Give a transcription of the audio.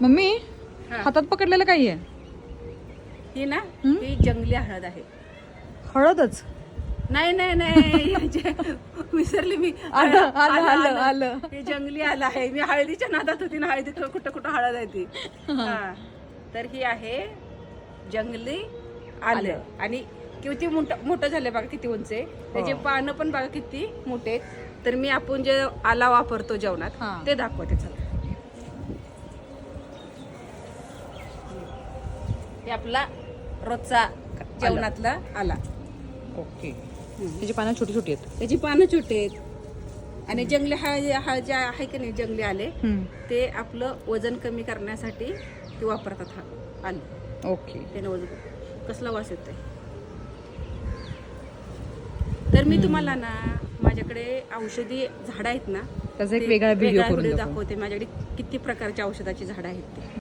Mummy हा. हातात पकडलेलं काही आहे ही ना हं? ही जंगली हळद आहे हळदच नाही नाही नाही याचे- विसरली मी आलं, आलं, आलं, आलं. हे जंगली आलं आहे मी हळदीच्या नादात होती ना हळदी कुठं कुठं हळद आहे ती हा. तर ही आहे जंगली आलं आलं. आणि किती मोठं मोठं झालं बघा किती उंच आहे त्याचे हो. पानं पण बघा किती मोठे आहेत तर मी आपण जे आला वापरतो जेवणात हा. ते दाखवते चला हे आपला रोजचा जेवणातला आला. ओके. त्याची पानं छोटी छोटी आहेत. त्याची पानं छोटे आहेत. आणि जंगली हळद जे आहे की नाही जंगली आले ते आपलं वजन कमी करण्यासाठी ते वापरतात हा आलं. ओके. त्याने वजन कसला वास येतोय? तर मी तुम्हाला ना माझ्याकडे औषधी झाडं आहेत ना त्याचा एक वेगळा व्हिडिओ. दाखवते. माझ्याकडे किती प्रकारच्या औषधाची झाडं आहेत ते.